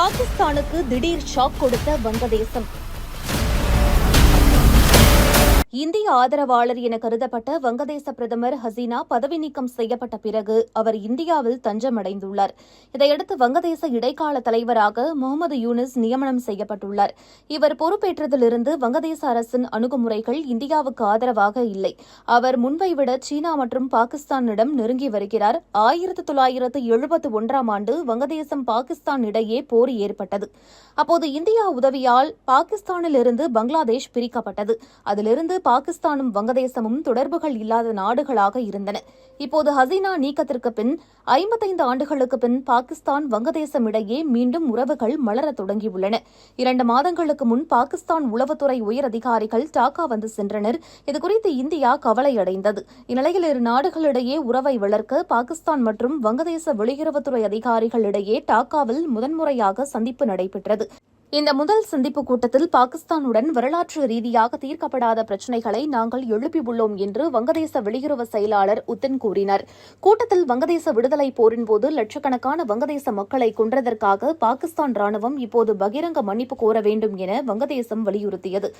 பாகிஸ்தானுக்கு திடீர் ஷாக் கொடுத்த வங்கதேசம். இந்திய ஆதரவாளர் என கருதப்பட்ட வங்கதேச பிரதமர் ஹசீனா பதவி நீக்கம் செய்யப்பட்ட பிறகு அவர் இந்தியாவில் தஞ்சமடைந்துள்ளார். இதையடுத்து வங்கதேச இடைக்கால தலைவராக முகமது யூனிஸ் நியமனம் செய்யப்பட்டுள்ளார். இவர் பொறுப்பேற்றதிலிருந்து வங்கதேச அரசின் அணுகுமுறைகள் இந்தியாவுக்கு ஆதரவாக இல்லை. அவர் முன்பை விட சீனா மற்றும் பாகிஸ்தானிடம் நெருங்கி வருகிறார். ஆயிரத்து தொள்ளாயிரத்து எழுபத்து ஒன்றாம் ஆண்டு வங்கதேசம் பாகிஸ்தான் இடையே போர் ஏற்பட்டது. அப்போது இந்தியா உதவியால் பாகிஸ்தானிலிருந்து பங்களாதேஷ் பிரிக்கப்பட்டது. அதிலிருந்து பாகிஸ்தானும் வங்கதேசமும் தொடர்புகள் இல்லாத நாடுகளாக இருந்தன. இப்போது ஹசீனா நீக்கத்திற்கு பின் ஐம்பத்தைந்து ஆண்டுகளுக்கு பின் பாகிஸ்தான் வங்கதேசம் இடையே மீண்டும் உறவுகள் மலரத் தொடங்கியுள்ளன. இரண்டு மாதங்களுக்கு முன் பாகிஸ்தான் உளவுத்துறை உயர் அதிகாரிகள் டாக்கா வந்து சென்றனர். இதுகுறித்து இந்தியா கவலையடைந்தது. இந்நிலையில் இரு நாடுகளிடையே உறவை வளர்க்க பாகிஸ்தான் மற்றும் வங்கதேச வெளியுறவுத்துறை அதிகாரிகளிடையே டாக்காவில் முதன்முறையாக சந்திப்பு நடைபெற்றது. இந்த முதல் சந்திப்பு கூட்டத்தில் பாகிஸ்தானுடன் வரலாற்று ரீதியாக தீர்க்கப்படாத பிரச்சினைகளை நாங்கள் எழுப்பியுள்ளோம் என்று வங்கதேச வெளியுறவு செயலாளர் உத்தன் கூறினார். கூட்டத்தில் வங்கதேச விடுதலை போரின்போது லட்சக்கணக்கான வங்கதேச மக்களை கொன்றதற்காக பாகிஸ்தான் ராணுவம் இப்போது பகிரங்க மன்னிப்பு கோர வேண்டும் என வங்கதேசம் வலியுறுத்தியது.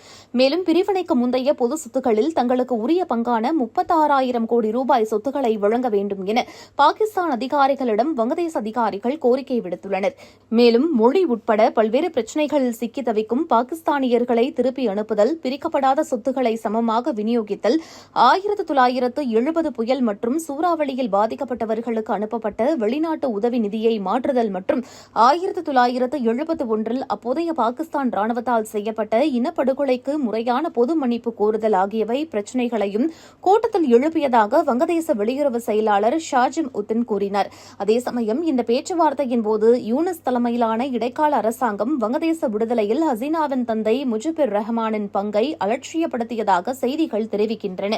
மேலும் பிரிவினைக்கு முந்தைய பொது சொத்துக்களில் தங்களுக்கு உரிய பங்கான முப்பத்தாறாயிரம் கோடி ரூபாய் சொத்துக்களை வழங்க வேண்டும் என பாகிஸ்தான் அதிகாரிகளிடம் வங்கதேச அதிகாரிகள் கோரிக்கை விடுத்துள்ளனர். மேலும் மொழி உட்பட பல்வேறு பிரச்சினை பிரச்சினைகளில் சிக்கி தவிக்கும் பாகிஸ்தானியர்களை திருப்பி அனுப்புதல் பிரிக்கப்படாத சொத்துக்களை சமமாக விநியோகித்தல் ஆயிரத்து தொள்ளாயிரத்து எழுபது புயல் மற்றும் சூறாவளியில் பாதிக்கப்பட்டவர்களுக்கு அனுப்பப்பட்ட வெளிநாட்டு உதவி நிதியை மாற்றுதல் மற்றும் ஆயிரத்து தொள்ளாயிரத்து எழுபத்து ஒன்றில் அப்போதைய பாகிஸ்தான் ராணுவத்தால் செய்யப்பட்ட இனப்படுகொலைக்கு முறையான பொது மன்னிப்பு கோருதல் ஆகியவை பிரச்சினைகளையும் கூட்டத்தில் எழுப்பியதாக வங்கதேச வெளியுறவு செயலாளர் ஷாஜிம் உத்தின் கூறினார். அதே சமயம் இந்த பேச்சுவார்த்தையின் போது யூனிஸ் தலைமையிலான இடைக்கால அரசாங்கம் வங்கதேச விடுதலையில் ஹசீனாவின் தந்தை முஜிபுர் ரஹ்மானின் பங்கை அலட்சியப்படுத்தியதாக செய்திகள் தெரிவிக்கின்றன.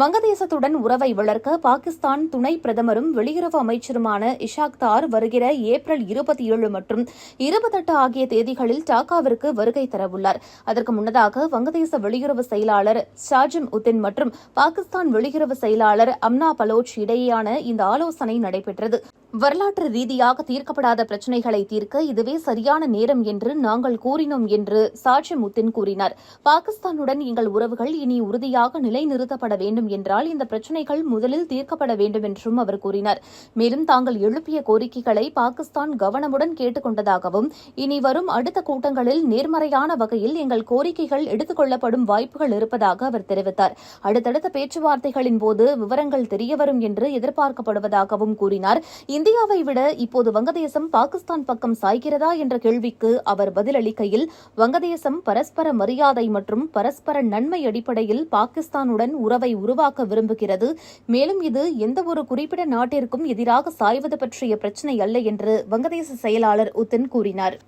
வங்கதேசத்துடன் உறவை வளர்க்க பாகிஸ்தான் துணை பிரதமரும் வெளியுறவு அமைச்சருமான இஷாக் தார் வருகிற ஏப்ரல் இருபத்தி ஏழு மற்றும் இருபத்தெட்டு ஆகிய தேதிகளில் டாக்காவிற்கு வருகை தரவுள்ளார். அதற்கு முன்னதாக வங்கதேச வெளியுறவு செயலாளர் ஷாஜிம் உத்தின் மற்றும் பாகிஸ்தான் வெளியுறவு செயலாளர் அம்னா பலோச் இடையேயான இந்த ஆலோசனை நடைபெற்றது. வரலாற்று ரீதியாக தீர்க்கப்படாத பிரச்சினைகளை தீர்க்க இதுவே சரியான நேரம் என்று நாங்கள் கூறினோம் என்று சாட்சி முத்தின் கூறினார். பாகிஸ்தானுடன் எங்கள் உறவுகள் இனி உறுதியாக நிலைநிறுத்தப்பட வேண்டும் என்றால் இந்த பிரச்சினைகள் முதலில் தீர்க்கப்பட வேண்டும் என்றும் அவர் கூறினார். மேலும் தாங்கள் எழுப்பிய கோரிக்கைகளை பாகிஸ்தான் கவனமுடன் கேட்டுக் கொண்டதாகவும் இனி வரும் அடுத்த கூட்டங்களில் நேர்மறையான வகையில் எங்கள் கோரிக்கைகள் எடுத்துக் கொள்ளப்படும் வாய்ப்புகள் இருப்பதாக அவர் தெரிவித்தார். அடுத்தடுத்த பேச்சுவார்த்தைகளின் போது விவரங்கள் தெரியவரும் என்று எதிர்பார்க்கப்படுவதாகவும் கூறினார். இந்தியாவை விட இப்போது வங்கதேசம் பாகிஸ்தான் பக்கம் சாய்கிறதா என்ற கேள்விக்கு அவர் பதிலளிக்கையில் வங்கதேசம் பரஸ்பர மரியாதை மற்றும் பரஸ்பர நன்மை அடிப்படையில் பாகிஸ்தானுடன் உறவை உருவாக்க விரும்புகிறது. மேலும் இது எந்தவொரு குறிப்பிட்ட நாட்டிற்கும் எதிராக சாய்வது பற்றிய பிரச்சினை அல்ல என்று வங்கதேச செயலாளர் உத்தன் கூறினார்.